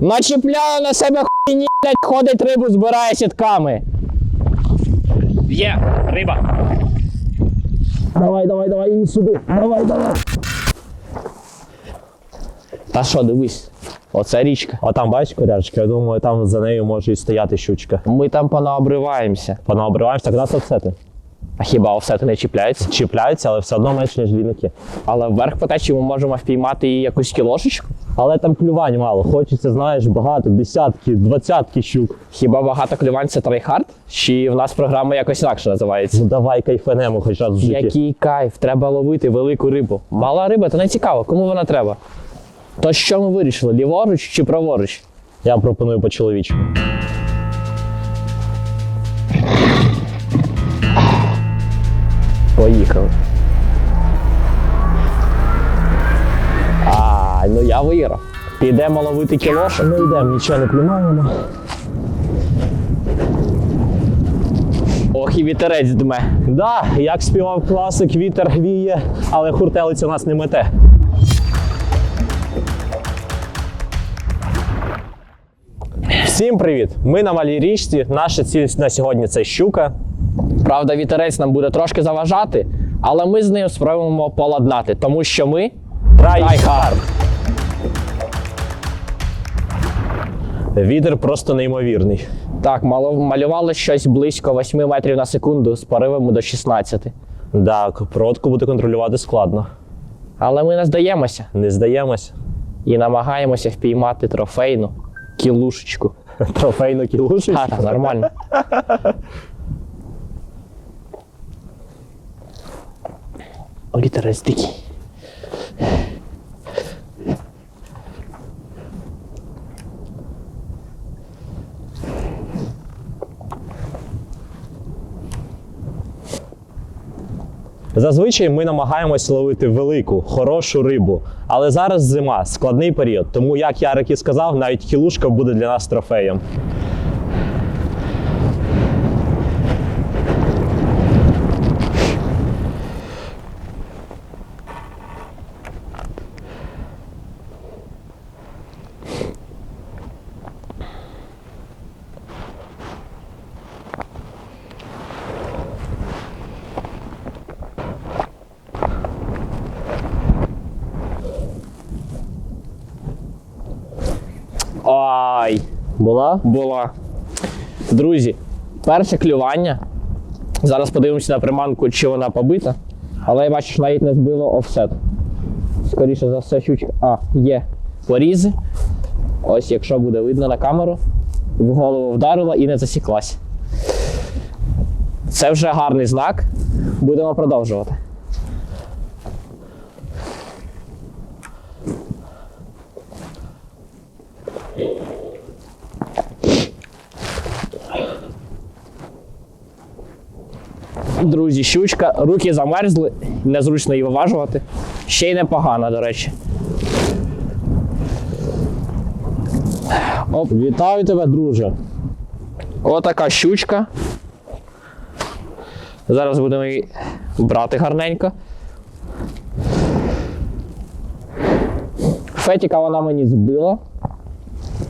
Начіпляє на себе хуйні, ходить рибу, збирає сітками. Є, риба. Давай, давай, давай, її сюди. Давай, давай. Та що, дивись, оце річка. А там бачиш корячка, я думаю, там за нею може і стояти щучка. Ми там понаобриваємося. Понаобриваєш, так нас офсети. А хіба офсети не чіпляються? Чіпляються, але все одно менше, ніж двійники. Але вверх по течії ми можемо впіймати і якусь кілошечку. Але там клювань мало. Хочеться, знаєш, багато, десятки, двадцятки щук. Хіба багато клювань це трейхард? Чи в нас програма якось інакше називається? Ну давай кайфанемо хоч раз в житті. Який кайф, треба ловити велику рибу. Мала риба, то не цікаво, кому вона треба. То що ми вирішили? Ліворуч чи праворуч? Я пропоную по чоловічку. Поїхали. А, ну я виграв. Підемо ловити кілош. Ми йдемо, нічого не клюнаємо. Ох, і вітерець дме. Да, як співав класик, вітер гвіє, але хуртелиця нас не мете. Всім привіт! Ми на малій річці. Наша ціль на сьогодні це щука. Правда, вітерець нам буде трошки заважати, але ми з ним спробуємо поладнати, тому що ми Трайхард. Вітер просто неймовірний. так мало- малювали щось близько 8 метрів на секунду з поривами до 16. Да, проводку буде контролювати складно. Але ми не здаємося Не здаємось. і намагаємося впіймати трофейну кілушечку. Трофейну кілушечку. Так, нормально. Вітерець дикий. Зазвичай ми намагаємось ловити велику, хорошу рибу. Але зараз зима, складний період. Тому, як Ярик і сказав, навіть кілушка буде для нас трофеєм. Ай, Була? була. Друзі, перше клювання. Зараз подивимося на приманку, чи вона побита. Але я бачу, що навіть не збило офсет. Скоріше за все, щучка. А, є порізи. Ось, якщо буде видно на камеру, в голову вдарила і не засіклась. Це вже гарний знак. Будемо продовжувати. Друзі, щучка, руки замерзли, незручно її виважувати. Ще й непогана, до речі. Оп, Вітаю тебе, друже. отака щучка. Зараз будемо її брати гарненько. Фетіка вона мені збила.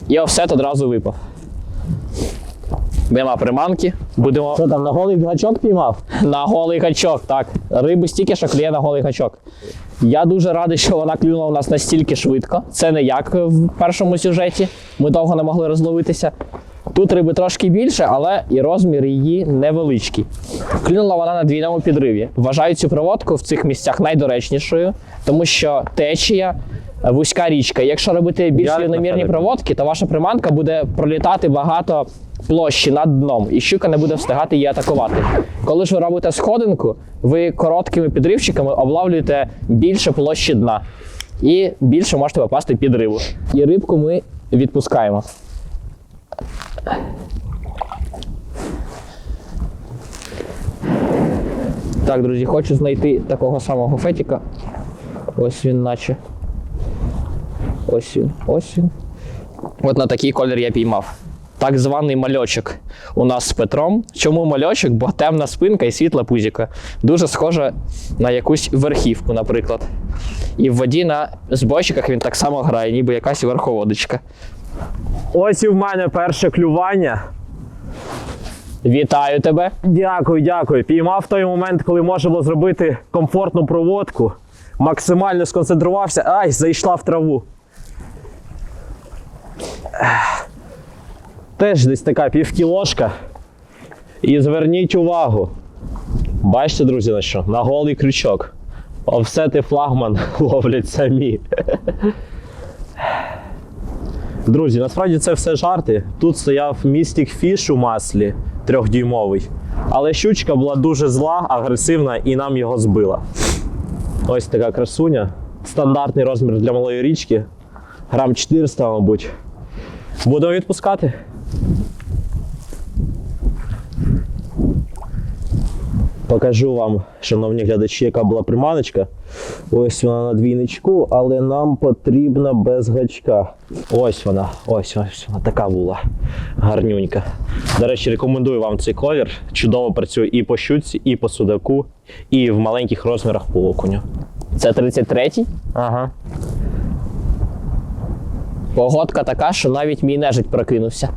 І офсет одразу випав. Нема приманки, будемо Що там на голий гачок піймав? на голий гачок, так. Риби стільки, що клює на голий гачок. Я дуже радий, що вона клюнула у нас настільки швидко. Це не як в першому сюжеті. Ми довго не могли розловитися. Тут риби трошки більше, але і розмір її невеличкий. Клюнула вона на двійному підриві. Вважаю цю проводку в цих місцях найдоречнішою, тому що течія. Вузька річка. Якщо робити більш рівномірні проводки, то ваша приманка буде пролітати багато площі над дном, і щука не буде встигати її атакувати. Коли ж ви робите сходинку, ви короткими підривчиками облавлюєте більше площі дна і більше можете попасти під рибу. І рибку ми відпускаємо. Так, друзі, хочу знайти такого самого фетіка. Ось він, наче. Ось він, ось він. От на такий колір я піймав. Так званий мальочок у нас з Петром. Чому мальочок? Бо темна спинка і світла пузіка. Дуже схоже на якусь верхівку, наприклад. І в воді на збойчиках він так само грає, ніби якась верховодочка. Ось і в мене перше клювання. Вітаю тебе. Дякую, дякую. Піймав той момент, коли можна було зробити комфортну проводку. Максимально сконцентрувався. Ай, зайшла в траву. Теж десь така півкілошка. І зверніть увагу. Бачите, друзі, на що? На голий крючок. Офсети флагман ловлять самі. Друзі, насправді це все жарти. Тут стояв Mystic Fish у маслі трьохдюймовий. Але щучка була дуже зла, агресивна і нам його збила. Ось така красуня. Стандартний розмір для малої річки. Грам 400, мабуть. Будемо відпускати. Покажу вам, шановні глядачі, яка була приманочка. Ось вона на двійничку, але нам потрібна без гачка. Ось вона, ось ось вона така була. Гарнюнька. До речі, рекомендую вам цей колір. Чудово працює і по щуці, і по судаку, і в маленьких розмірах по окуню. Це 33-й. Ага. Погодка така, що навіть мій нежить прокинувся.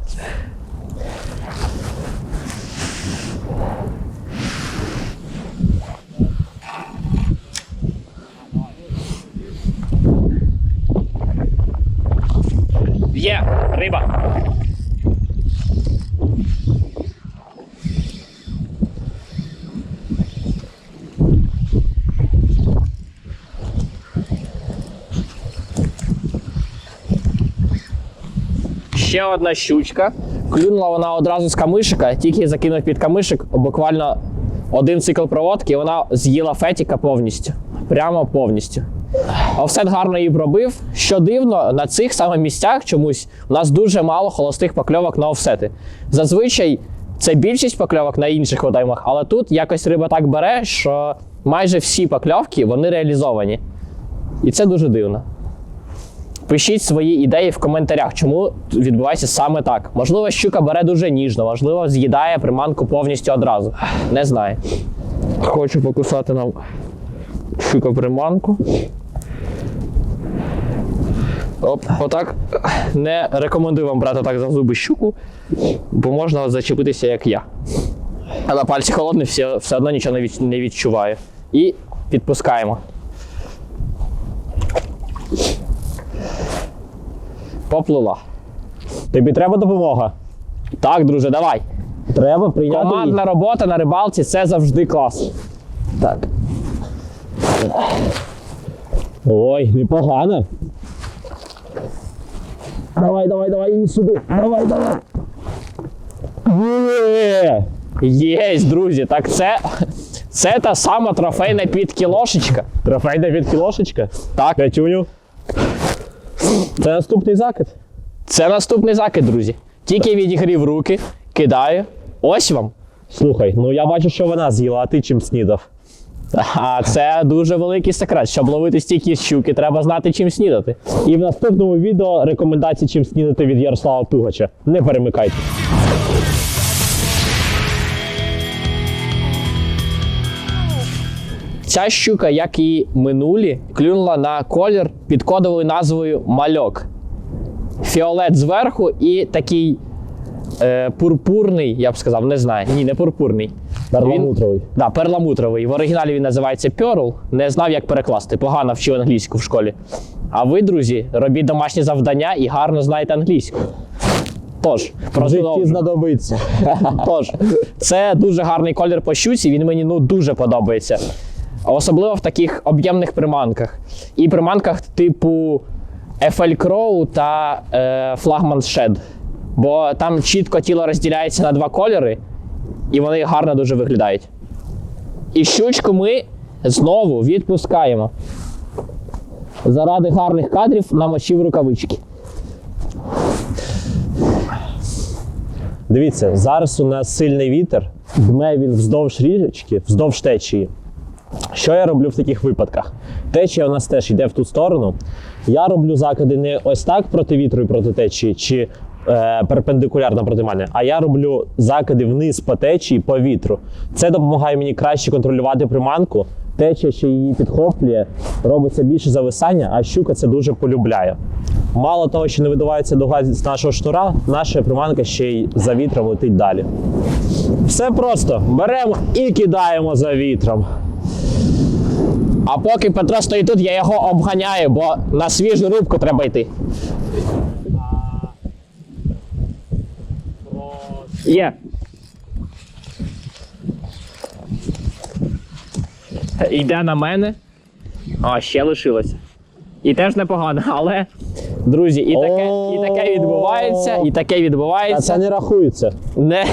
Є, риба. Ще одна щучка. Клюнула вона одразу з камишика, тільки закинув під камишик, буквально один цикл проводки, і вона з'їла фетіка повністю. Прямо повністю. Офсет гарно її пробив. Що дивно, на цих саме місцях чомусь у нас дуже мало холостих покльовок на офсети. Зазвичай це більшість покльовок на інших водоймах, але тут якось риба так бере, що майже всі покльовки вони реалізовані. І це дуже дивно. Пишіть свої ідеї в коментарях, чому відбувається саме так. Можливо, щука бере дуже ніжно, можливо, з'їдає приманку повністю одразу. Не знаю. Хочу покусати нам щука приманку. Оп, отак. Не рекомендую вам брати так за зуби щуку, бо можна зачепитися, як я. Але пальці холодні, все, все одно нічого не, відчуваю. І підпускаємо. Поплила. Тобі треба допомога? Так, друже, давай. Треба прийняти. її. Командна робота на рибалці це завжди клас. Так. Ой, непогано. Давай, давай, давай, її сюди. Давай, давай. Є! Єсть, друзі, так це, це та сама трофейна підкілошечка. Трофейна відкілошечка. Так, П'ятюню. Це наступний закид. це наступний закид, друзі. Тільки відігрів руки, кидаю. Ось вам. Слухай, ну я бачу, що вона з'їла, а ти чим снідав? А це дуже великий секрет. Щоб ловити стільки щуки, треба знати, чим снідати. І в наступному відео рекомендації, чим снідати від Ярослава Тугача. Не перемикайте. Ця щука, як і минулі, клюнула на колір під кодовою назвою мальок. Фіолет зверху і такий е, пурпурний, я б сказав, не знаю. Ні, не пурпурний. Перламутровий. Да, перламутровий. В оригіналі він називається Pearl. Не знав, як перекласти. Погано вчив англійську в школі. А ви, друзі, робіть домашні завдання і гарно знаєте англійську. Тож, житті знадобиться. Тож, це дуже гарний колір по щуці, він мені ну дуже подобається. Особливо в таких об'ємних приманках. І приманках типу FL Crow та е, Flagman Shed. Бо там чітко тіло розділяється на два кольори, і вони гарно дуже виглядають. І щучку ми знову відпускаємо. Заради гарних кадрів намочив рукавички. Дивіться, зараз у нас сильний вітер, дме він вздовж річки, вздовж течії. Що я роблю в таких випадках? Течія у нас теж йде в ту сторону. Я роблю закиди не ось так проти вітру і проти течії, чи е, перпендикулярно проти мене, а я роблю закиди вниз по течії по вітру. Це допомагає мені краще контролювати приманку течія ще її підхоплює, робиться більше зависання, а щука це дуже полюбляє. Мало того, що не видувається дуга з нашого шнура, наша приманка ще й за вітром летить далі. Все просто беремо і кидаємо за вітром. А поки Петро стоїть тут, я його обганяю, бо на свіжу рибку треба йти. Є. Йде на мене. А, ще лишилося. І теж непогано, але. Друзі, і таке, і таке відбувається, і таке А відбувається. це не рахується. Не,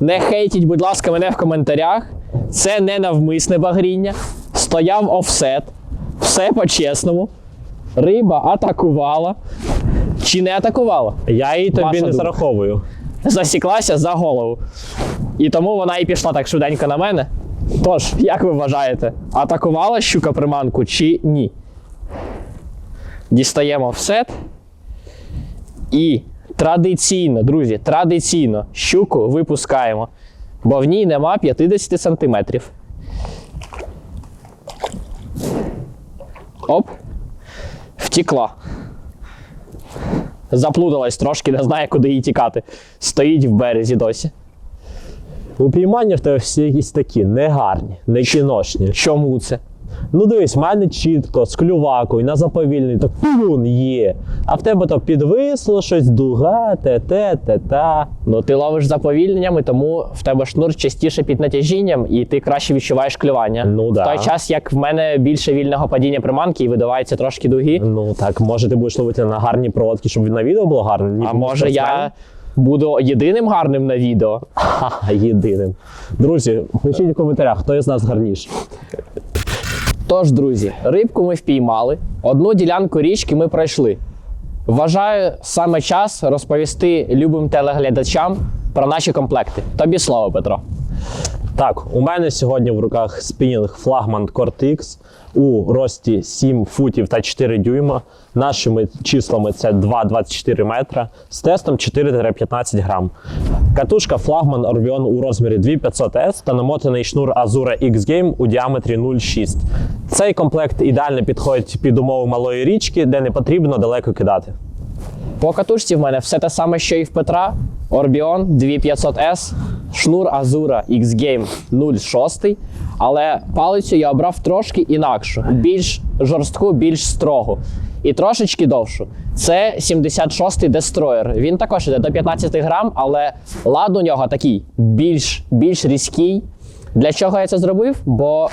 не хейтіть, будь ласка, мене в коментарях. Це не навмисне багріння. Стояв офсет. Все по-чесному. Риба атакувала. Чи не атакувала? Я її тобі Ваша не думка. зараховую. Засіклася за голову. І тому вона і пішла так швиденько на мене. Тож, як ви вважаєте, атакувала щука приманку чи ні? Дістаємо офсет. І традиційно, друзі, традиційно щуку випускаємо, бо в ній нема 50 сантиметрів. Оп. Втікла. Заплуталась трошки, не знає, куди їй тікати. Стоїть в березі досі. Упіймання в тебе всі якісь такі негарні, не кіношні. Чому це? Ну дивись, в мене чітко, з клювакою, на заповільний, так пун є. А в тебе то підвисло щось, дуга, те-те, те-та. Ну, ти ловиш заповільненнями, тому в тебе шнур частіше під натяжінням, і ти краще відчуваєш клювання. Ну, в той час, як в мене більше вільного падіння приманки і видавається трошки дуги. Ну так, може ти будеш ловити на гарні проводки, щоб на відео було гарно. ніби А може я буду єдиним гарним на відео? Ха-ха, єдиним. Друзі, пишіть в коментарях, хто із нас гарніший. Тож, друзі, рибку ми впіймали, одну ділянку річки ми пройшли. Вважаю саме час розповісти любим телеглядачам про наші комплекти. Тобі слово, Петро. Так, у мене сьогодні в руках спінінг флагман Cortex у рості 7 футів та 4 дюйма. Нашими числами це 2,24 метра з тестом 4-15 грам. Катушка флагман Orbion у розмірі 2500S та намотаний шнур Azura X Game у діаметрі 0,6. Цей комплект ідеально підходить під умови малої річки, де не потрібно далеко кидати. По катушці в мене все те саме, що і в Петра. Orbion 2500S, шнур Azura X-Game 0,6. Але палицю я обрав трошки інакшу, більш жорстку, більш строгу. І трошечки довшу. Це 76-й Destroyer. Він також іде до 15 грам, але лад у нього такий більш, більш різкий. Для чого я це зробив? Бо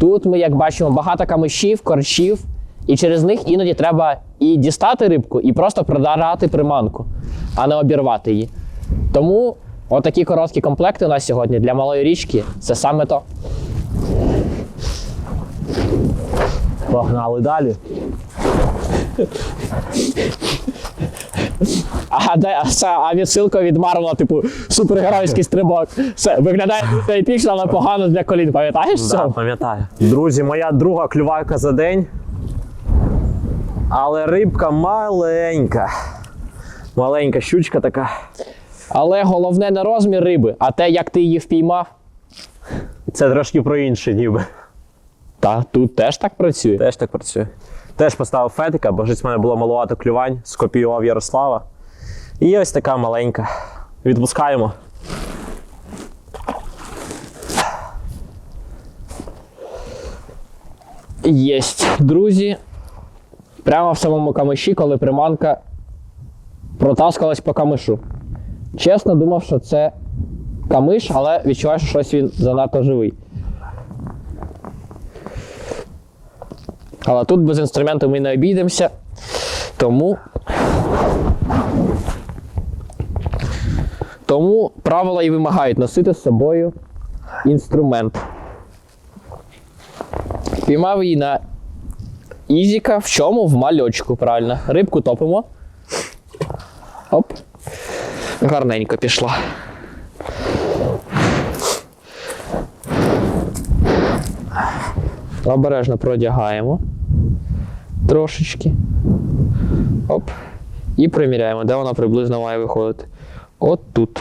тут ми, як бачимо, багато камишів, корчів, і через них іноді треба і дістати рибку, і просто продарати приманку, а не обірвати її. Тому отакі короткі комплекти у нас сьогодні для малої річки це саме то. Погнали далі. А де а це а відсилка від Марвела, типу супергеройський стрибок. Це виглядає дуже епічно, але погано для колін. Пам'ятаєш це? Да, пам'ятаю. Друзі, моя друга клювайка за день. Але рибка маленька. Маленька щучка така. Але головне не розмір риби, а те, як ти її впіймав. Це трошки про інше, ніби. Та тут теж так працює. Теж так працює. Теж поставив фетика, бо щось в мене було малувато клювань, скопіював Ярослава. І ось така маленька. Відпускаємо. Єсть, друзі. Прямо в самому камиші, коли приманка протаскалась по камишу. Чесно думав, що це камиш, але відчуваю, що щось він занадто живий. Але тут без інструменту ми не обійдемося. Тому. Тому правила і вимагають носити з собою інструмент. Піймав її на ізіка. В чому? В мальочку, правильно. Рибку топимо. Оп. Гарненько пішла. Обережно продягаємо. Трошечки. Оп. І приміряємо, де вона приблизно має виходити. От тут.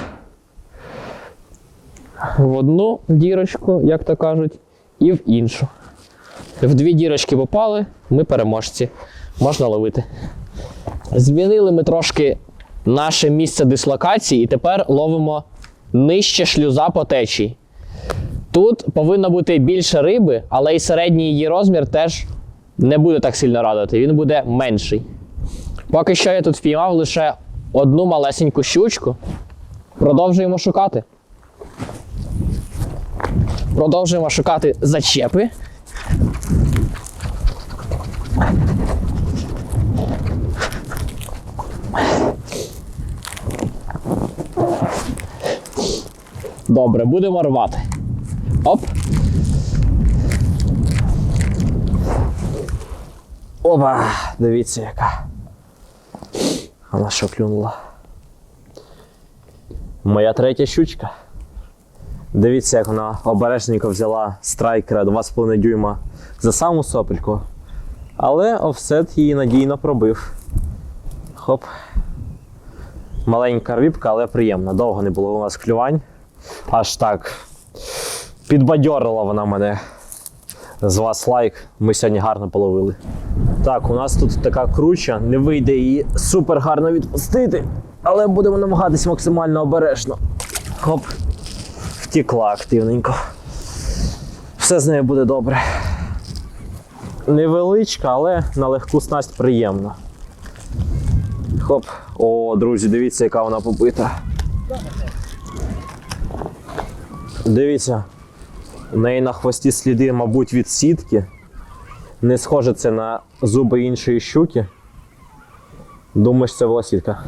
В одну дірочку, як то кажуть, і в іншу. В дві дірочки попали, ми переможці. Можна ловити. Змінили ми трошки наше місце дислокації і тепер ловимо нижче шлюза по течії. Тут повинно бути більше риби, але і середній її розмір теж не буде так сильно радувати, він буде менший. Поки що я тут впіймав лише одну малесеньку щучку. Продовжуємо шукати. Продовжуємо шукати зачепи. Добре, будемо рвати. Оп. Опа, дивіться яка. Вона що клюнула. Моя третя щучка. Дивіться, як вона обережненько взяла страйкера 2,5 дюйма за саму сопельку. Але офсет її надійно пробив. Хоп. Маленька рибка, але приємна. Довго не було у нас клювань. Аж так. Підбадьорила вона мене. З вас лайк. Ми сьогодні гарно половили. Так, у нас тут така круча, не вийде її супер гарно відпустити, але будемо намагатись максимально обережно. Хоп, втікла активненько. Все з нею буде добре. Невеличка, але на легку снасть приємна. Хоп. О, друзі, дивіться, яка вона побита. Дивіться, у неї на хвості сліди, мабуть, від сітки. Не схоже це на зуби іншої щуки. Думаєш, це була сітка.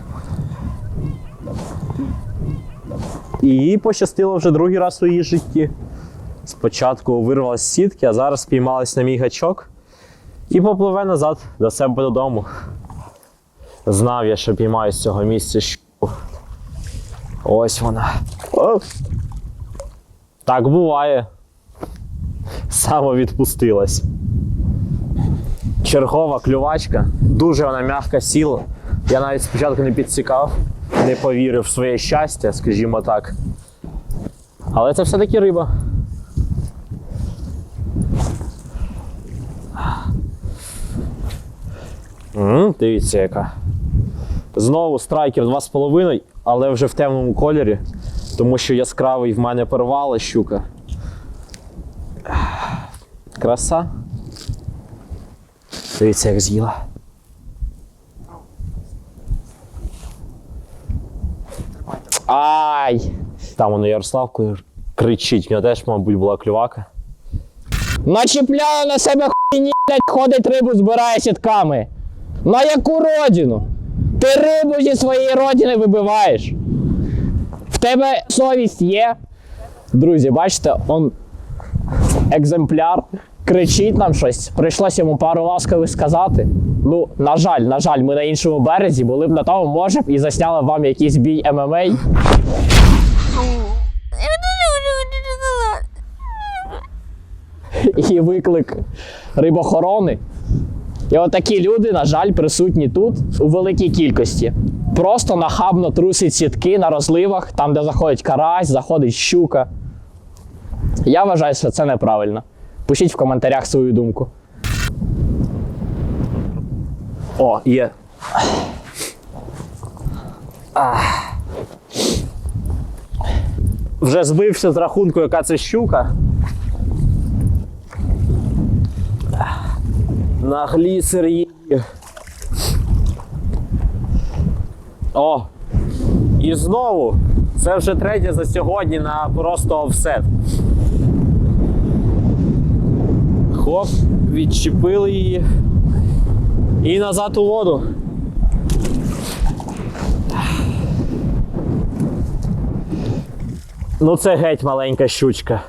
І їй пощастило вже другий раз у її житті. Спочатку вирвалась з сітки, а зараз спіймалась на мій гачок і попливе назад до себе додому. Знав я, що піймаю з цього місця щуку. Ось вона. Так буває. Само відпустилась. Чергова клювачка. Дуже вона м'яко сіла. Я навіть спочатку не підсікав, не повірив в своє щастя, скажімо так. Але це все-таки риба. М, дивіться, яка. Знову страйкер 2,5, але вже в темному кольорі, тому що яскравий в мене порвала щука. Краса. Дивіться, як з'їла. Ай! Там воно Ярославкою кричить, в нього теж, мабуть, була клювака. Начіпляла на себе хуйні, ходить рибу, збирає сітками. На яку родину? Ти рибу зі своєї родини вибиваєш. В тебе совість є. Друзі, бачите, он екземпляр кричить нам щось. Прийшлося йому пару ласкових сказати. Ну, на жаль, на жаль, ми на іншому березі були б на тому, може б і засняли вам якийсь бій ММА. і виклик рибохорони. І от люди, на жаль, присутні тут у великій кількості. Просто нахабно трусять сітки на розливах, там, де заходить карась, заходить щука. Я вважаю, що це неправильно. Пишіть в коментарях свою думку. О, є. Вже збився з рахунку, яка це щука. На глісер її. О! І знову. Це вже третє за сьогодні на просто офсет. Хоп, відчепили її. І назад у воду. Ну це геть маленька щучка.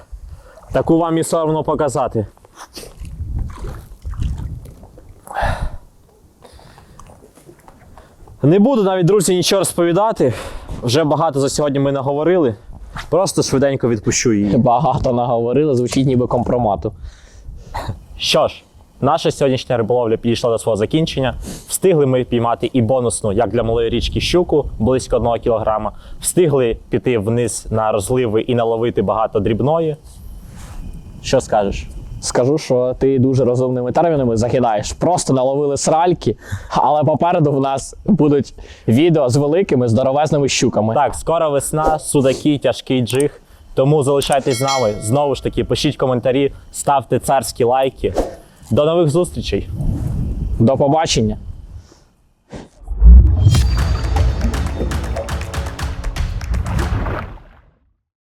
Таку вам і соромно показати. Не буду навіть, друзі, нічого розповідати. Вже багато за сьогодні ми наговорили. Просто швиденько відпущу її. Багато наговорили, звучить ніби компромату. Що ж, наша сьогоднішня риболовля підійшла до свого закінчення. Встигли ми піймати і бонусну, як для малої річки, щуку близько 1 кілограма. Встигли піти вниз на розливи і наловити багато дрібної. Що скажеш? Скажу, що ти дуже розумними термінами закидаєш. Просто наловили сральки, але попереду в нас будуть відео з великими здоровезними щуками. Так, скоро весна, судаки, тяжкий джиг. Тому залишайтесь з нами. Знову ж таки, пишіть коментарі, ставте царські лайки. До нових зустрічей! До побачення!